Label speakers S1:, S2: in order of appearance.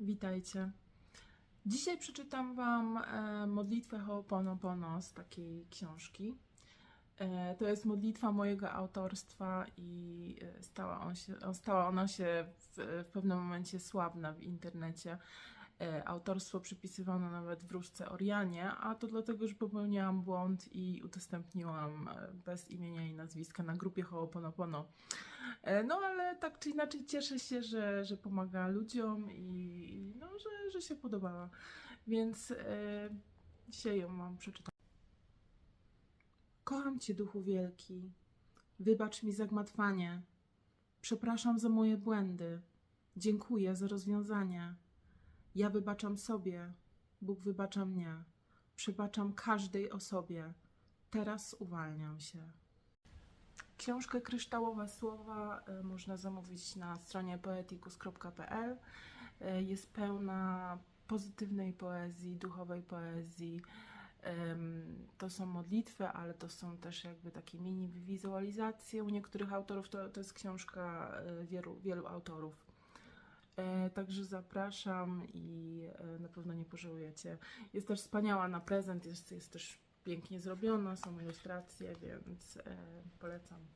S1: Witajcie. Dzisiaj przeczytam Wam e, modlitwę Ho'oponopono z takiej książki. E, to jest modlitwa mojego autorstwa i e, stała, on się, stała ona się w, w pewnym momencie sławna w internecie. E, autorstwo przypisywano nawet wróżce Orianie, a to dlatego, że popełniłam błąd i udostępniłam e, bez imienia i nazwiska na grupie Ho'oponopono. E, No ale tak czy inaczej cieszę się, że, że pomaga ludziom i no, że, że się podobała. Więc e, dzisiaj ją mam przeczytać. Kocham Cię, Duchu Wielki. Wybacz mi zagmatwanie. Przepraszam za moje błędy. Dziękuję za rozwiązanie. Ja wybaczam sobie. Bóg wybacza mnie. Przebaczam każdej osobie. Teraz uwalniam się. Książkę Kryształowe Słowa e, można zamówić na stronie poeticus.pl. E, Jest pełna pozytywnej poezji, duchowej poezji. To są modlitwy, ale to są też jakby takie mini wizualizacje. U niektórych autorów to, to jest książka e, wielu, wielu autorów. E, Także zapraszam i e, na pewno nie pożałujecie. Jest też wspaniała na prezent, jest, jest też pięknie zrobiona, są ilustracje, więc e, polecam.